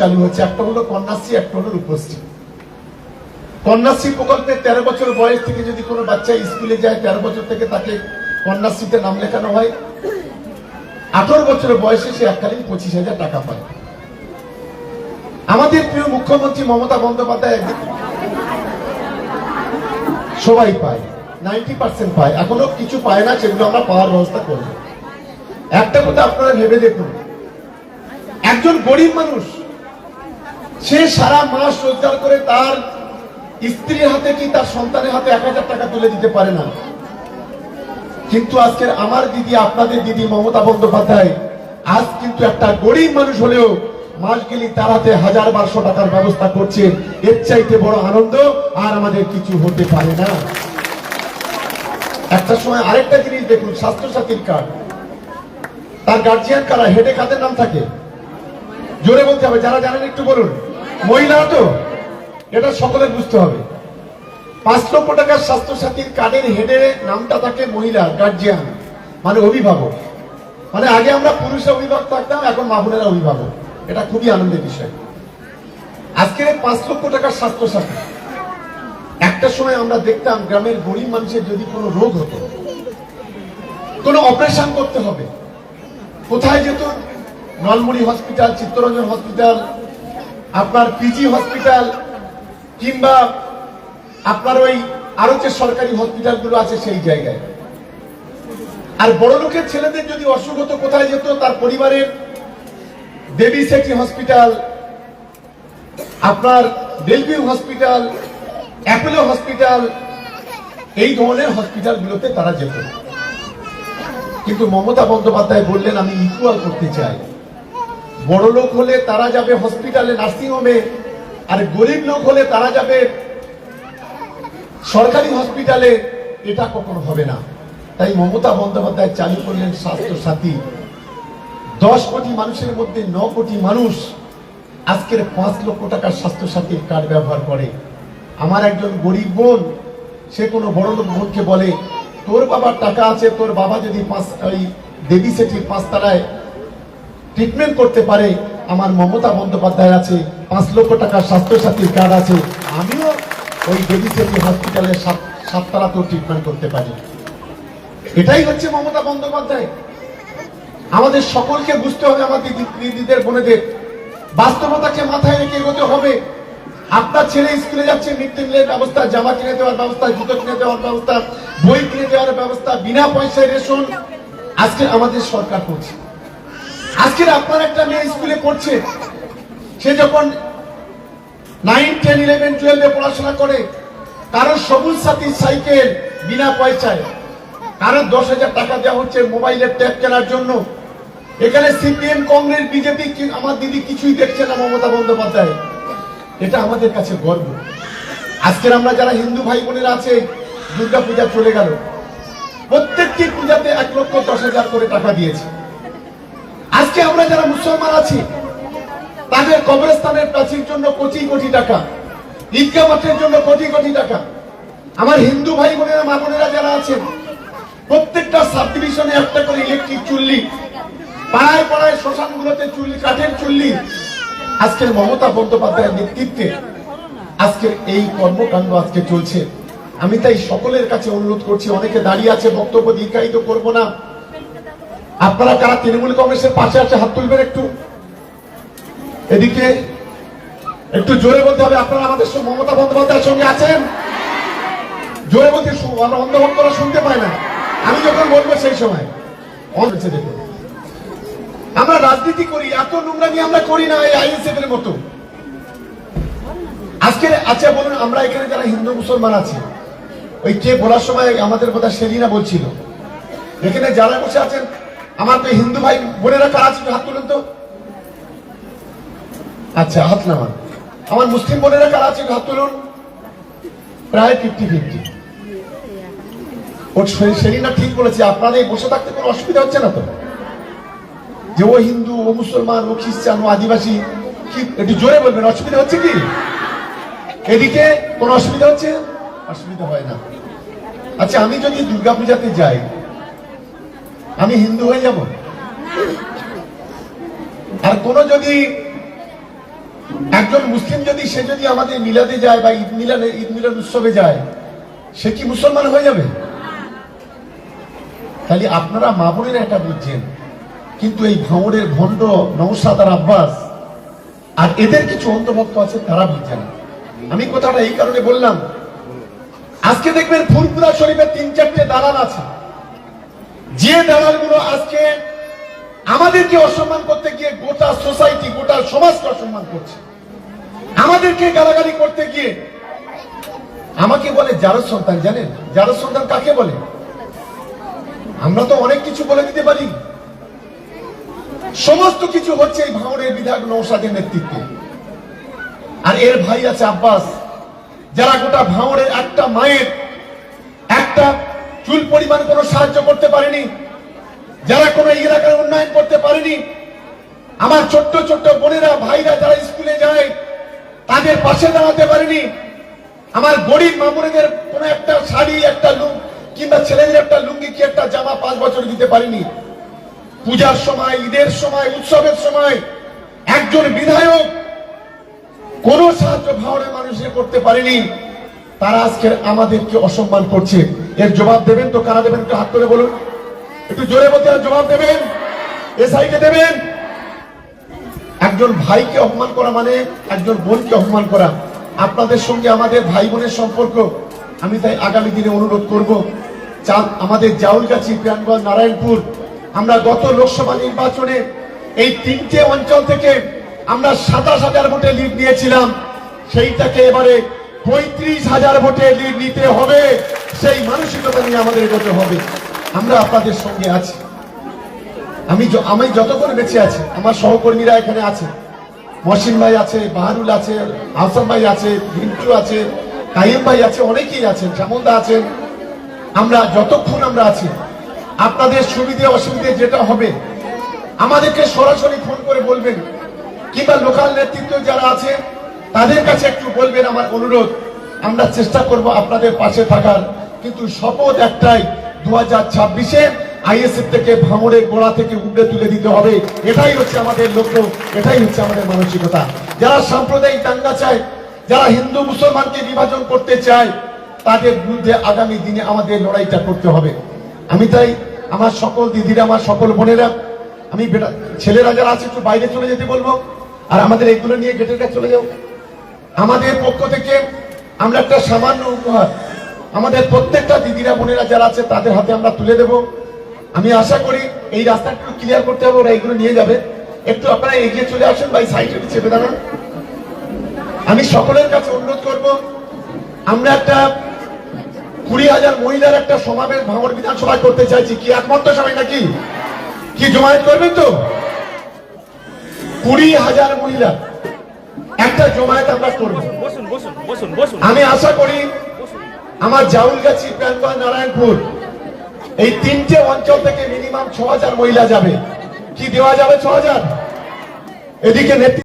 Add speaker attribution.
Speaker 1: চালু হচ্ছে একটা হলো কন্যাশ্রী একটা হলো রূপশ্রী কন্যাশ্রী প্রকল্পে তেরো বছর বয়স থেকে যদি কোনো বাচ্চা স্কুলে যায়, তেরো বছর থেকে তাকে কন্যাশ্রীতে নাম লেখানো হয়। আঠারো বছরের বয়সে সে এককালীন পঁচিশ হাজার টাকা পায়। আমাদের প্রিয় মুখ্যমন্ত্রী মমতা বন্দ্যোপাধ্যায় সবাই পায়, নাইনটি পার্সেন্ট পায়। এখনও কিছু পায় না, সেগুলো আমরা পাওয়ার ব্যবস্থা করব। একটা কথা আপনারা ভেবে দেখুন, একজন গরিব মানুষ সে সারা মাস রোজগার করে তার স্ত্রীর হাতে কি, তার সন্তানের হাতে এক হাজার টাকা তুলে দিতে পারে না? কিন্তু আজকের আমার দিদি, আপনাদের দিদি মমতা বন্দ্যোপাধ্যায়, আজ কিন্তু একটা গরিব মানুষ হলেও মাস গেলে তার হাতে হাজার বারোশো টাকার ব্যবস্থা করছে। এর চাইতে বড় আনন্দ আর আমাদের কিছু হতে পারে না। একটা সময় আরেকটা জিনিস দেখুন স্বাস্থ্য সাথীর কার্ড। তার গার্জিয়ান কারা? হেডে কাদের নাম থাকে? জোরে বলতে হবে, যারা জানেন একটু বলুন। মহিলারা তো, এটা সকলে বুঝতে হবে। পাঁচ লক্ষ টাকার স্বাস্থ্য সাথীর কার্ডের হেডে নামটা থাকে মহিলা গার্জিয়ান মানে অভিভাবক। মানে আগে আমরা পুরুষরা অভিভাবক থাকতাম, এখন মা বোনেরা অভিভাবক। এটা খুবই আনন্দের বিষয়। আজকের পাঁচ লক্ষ টাকার স্বাস্থ্য সাথী একটা সময় আমরা দেখতাম গ্রামের গরিব মানুষের যদি কোনো রোগ হতো, কোনো অপারেশন করতে হবে, কোথায় যেত? নলমুড়ি হসপিটাল চিত্তরঞ্জন হসপিটাল আপনার পিজি হসপিটাল কিংবা আপনার ওই আরও যে সরকারি হসপিটালগুলো আছে সেই জায়গায়। আর বড় লোকের ছেলেদের যদি অসুখ হতো, কোথায় যেত? তার পরিবারের দেবী সেঠি হসপিটাল, আপনার বেলভিউ হসপিটাল, অ্যাপোলো হসপিটাল, এই ধরনের হসপিটালগুলোতে তারা যেত। কিন্তু মমতা বন্দ্যোপাধ্যায় বললেন, আমি ইকুয়াল করতে চাই। বড় লোক হলে তারা যাবে হসপিটালে নার্সিং হোমে আর গরিব লোক হলে তারা যাবে সরকারি হসপিটালে এটা কখনো হবে না। তাই মমতা বন্দ্যোপাধ্যায় চালু করলেন স্বাস্থ্য সাথী দশ কোটি মানুষের মধ্যে ন কোটি মানুষ আজকের পাঁচ লক্ষ টাকার স্বাস্থ্য সাথীর কার্ড ব্যবহার করে। আমার একজন গরিব বোন, সে কোনো বড় লোক বোনকে বলে, তোর বাবার টাকা আছে, তোর বাবা যদি পাঁচ, ওই দেবী সেঠির পাঁচতলায় ট্রিটমেন্ট করতে পারে, আমার মমতা বন্দ্যোপাধ্যায় আছে, পাঁচ লক্ষ টাকার স্বাস্থ্য সাথীর কার্ড আছে, আমিও ওই দেবী সেঠি হসপিটালে সাত সাততলাতেও ট্রিটমেন্ট করতে পারি। এটাই হচ্ছে মমতা বন্দ্যোপাধ্যায়। আমাদের সকলকে বুঝতে হবে, আমার দিদি দিদিদের, বোনেদের। বাস্তবতাকে মাথায় রেখে এগোতে হবে। আপনার ছেলে স্কুলে যাচ্ছে মিড ডে মিলের ব্যবস্থা, জামা কিনে দেওয়ার ব্যবস্থা, জুতো কিনে দেওয়ার ব্যবস্থা, বই কিনে দেওয়ার ব্যবস্থা, বিনা পয়সায় রেশন। আজকে আমাদের সরকার করছে। আজকের আপনার একটা মেয়ে স্কুলে পড়ছে। সে যখন নাইন টেন ইলেভেন টুয়েলভে পড়াশোনা করে কারোর সবুজ সাথী সাইকেল বিনা পয়সায় কারোর দশ হাজার টাকা দেওয়া হচ্ছে মোবাইলের ট্যাব কেনার জন্য। এখানে সিপিএম, কংগ্রেস, বিজেপি আমার দিদি কিছুই দেখছে না মমতা বন্দ্যোপাধ্যায়। এটা আমাদের কাছে গর্ব। আজকের আমরা যারা হিন্দু ভাই বোনেরা আছে দুর্গা পূজা চলে গেল। প্রত্যেকটি পূজাতে এক লক্ষ দশ হাজার করে টাকা দিয়েছে। আজকে আমরা যারা মুসলমান আছি, তাদের কবরস্থানের প্রাচীর জন্য কোটি কোটি টাকা, ঈদগাহ মাঠের জন্য কোটি কোটি টাকা। আমার হিন্দু ভাই বোনেরা, মা বোনেরা যারা আছেন, প্রত্যেকটা সাব ডিভিশনে একটা করে ইলেকট্রিক চুল্লি, পাড়ায় পাড়ায় শ্মশানগুলোতে চুল্লি, কাঠের চুল্লি। আজকের মমতা বন্দ্যোপাধ্যায়ের নেতৃত্বে আজকের এই কর্মকাণ্ড আজকে চলছে। আমি তাই সকলের কাছে অনুরোধ করছি, অনেকে দাঁড়িয়ে আছে, বক্তব্য দীর্ঘায়িত করব না। আপনারা কারা তৃণমূল কংগ্রেসের পাশে আছে, হাত তুলবেন একটু। এদিকে একটু জোরে বলতে হবে, আপনারা আমাদের সঙ্গে মমতা বন্দ্যোপাধ্যায়ের সঙ্গে আছেন? জোরে বলতে শু- আমরা অন্ধ ভক্তরা শুনতে পায় না। আমি যখন বলব সেই সময়। আমরা রাজনীতি করি, এত নোংরামি আমরা করি না এই আইএসএফ এর মতো। আজকে আচ্ছা বলুন, আমরা এখানে যারা হিন্দু মুসলমান আছি, ওই কে বলার সময় আমাদের কথা সেলিনা বলছিল। এখানে যারা বসে আছেন আমার তো হিন্দু ভাই বোনেরা কারা আছে হাত তুলুন তো। আচ্ছা হাত নামান। আমার মুসলিম বোনেরা কারা আছে হাত তুলুন। প্রায় ফিফটি ফিফটি ওর ঠিক বলেছে, আপনাদের বসে থাকতে কোনো অসুবিধা হচ্ছে না তো? যে ও হিন্দু, ও মুসলমান, ও খ্রিস্টান, ও আদিবাসী, কি একটু জোরে বলবেন, অসুবিধা হচ্ছে কি? এদিকে কোনো অসুবিধা হচ্ছে? অসুবিধা হয় না। আচ্ছা আমি যদি দুর্গাপূজাতে যাই আমি হিন্দু হয়ে যাব। আর কোন যদি একজন মুসলিম যদি, সে যদি আমাদের মিলাদে যায় বা ঈদ মিলানে ঈদ মিলাদ উৎসবে যায়, সে কি মুসলমান হয়ে যাবে? খালি আপনারা মা বোনেরা এটা বুঝছেন। কিন্তু এই ভাঙড়ের ভণ্ড নৌসাদ আর আব্বাস আর এদের কিছু অন্তর্ভুক্ত আছে, তারা বুঝছেন না। আমি কথাটা এই কারণে বললাম, আজকে দেখবেন ফুলপুরা শরীফে তিন চারটে দালাল আছে। যে দালালগুলো আজকে আমাদেরকে অসম্মান করতে গিয়ে গোটা সোসাইটি, গোটা সমাজকে অসম্মান করছে। আমাদেরকে গালাগালি করতে গিয়ে আমাকে বলে যারো সন্তান, জানেন? যারো সন্তান কাকে বলে? আমরা তো অনেক কিছু বলে দিতে পারি। সমস্ত কিছু হচ্ছে এই ভাঙড়ের বিধায়ক নৌসাদের নেতৃত্বে। আর এর ভাই আছে আব্বাস, যারা গোটা ভাঙড়ের একটা মায়ের, একটা চুল পরিমাণ কোনো সাহায্য করতে পারেনি। যারা কোনো এলাকার উন্নয়ন করতে পারেনি, আমার ছোট্ট ছোট্ট বোনেরা, ভাইরা যারা স্কুলে যায়, তাদের পাশে দাঁড়াতে পারেনি। আমার গরিব মামুনেদের কোনো একটা শাড়ি, একটা লুঙ্গ কিংবা ছেলেদের একটা লুঙ্গি কি একটা জামা পাঁচ বছর দিতে পারিনি। পূজার সময়, ঈদের সময়, উৎসবের সময় একজন বিধায়ক কোন সাহায্য ভাওনের মানুষের করতে পারেনি। তারা আজকে আমাদেরকে অসম্মান করছে। এর জবাব দেবেন তো কারা দেবেন? একটু হাত করে বলুন। একটু জোরে বলতে জবাব দেবেন? এ সাইডে দেবেন? একজন ভাইকে অপমান করা মানে একজন বোনকে অপমান করা। আপনাদের সঙ্গে আমাদের ভাই বোনের সম্পর্ক। আমি তাই আগামী দিনে অনুরোধ করব, চাঁদ, আমাদের জাউলগাছি প্রাণগঞ্জ নারায়ণপুর, আমরা গত লোকসভা নির্বাচনে এই তিনটে অঞ্চল থেকে আমরা সাতাশ হাজার ভোটে লিড নিয়েছিলাম। সেইটাকে এবারে পঁয়ত্রিশ হাজার ভোটে লিড নিতে হবে। সেই মানসিকতা নিয়ে আমাদের এগোতে হবে। আমরা আপনাদের সঙ্গে আছি। আমি আমি যতক্ষণ বেঁচে আছি, আমার সহকর্মীরা এখানে আছে। মসিন ভাই আছে বাহারুল আছে, আহসান ভাই আছে, ভিন্টু আছে কাইম ভাই আছে, অনেকেই আছেন, শ্যামলদা আছেন। আমরা যতক্ষণ আমরা আছি, আপনাদের সুবিধে অসুবিধে যেটা হবে, আমাদেরকে সরাসরি ফোন করে বলবেন, কিংবা লোকাল নেতৃত্ব যারা আছে, তাদের কাছে একটু বলবেন আমার অনুরোধ। আমরা চেষ্টা করব আপনাদের পাশে থাকার। কিন্তু শপথ একটাই দু হাজার ছাব্বিশে আইএসএফ থেকে ভাঙড়ের গোড়া থেকে উড়ে তুলে দিতে হবে। এটাই হচ্ছে আমাদের লক্ষ্য, এটাই হচ্ছে আমাদের মানসিকতা। যারা সাম্প্রদায়িক দাঙ্গা চায়, যারা হিন্দু মুসলমানকে বিভাজন করতে চায়, তাদের বিরুদ্ধে আগামী দিনে আমাদের লড়াইটা করতে হবে। আমি তাই আমার সকল দিদিরা, আমার সকল বোনেরা, আমি বেটা- ছেলেরা যারা আছে, একটু বাইরে চলে যেতে বলব, আর আমাদের এইগুলো নিয়ে গেটের কাছে চলে যাও। আমাদের পক্ষ থেকে আমরা একটা সামান্য উপহার আমাদের প্রত্যেকটা দিদিরা বোনেরা যারা আছে তাদের হাতে আমরা তুলে দেব। আমি আশা করি এই রাস্তাটা একটু ক্লিয়ার করতে হবে ওরা এইগুলো নিয়ে যাবে। একটু আপনারা এগিয়ে চলে আসুন বা সাইডে চেপে দাঁড়ান। আমি সকলের কাছে অনুরোধ করব আমরা একটা কুড়ি হাজার মহিলার একটা সমাবেশ ভাঙড় বিধানসভায় করতে চাইছি। কি একমত তো সবাই নাকি? কি জমায়েত করবেন তো? কুড়ি হাজার মহিলা একটা জমায়েত আমরা করব। আমি আশা করি আমার জাউলগাছি প্রাণগঞ্জ নারায়ণপুর। এই তিনটে অঞ্চল থেকে মিনিমাম ছ হাজার মহিলা যাবে। কি দেওয়া যাবে ছ হাজার? এদিকে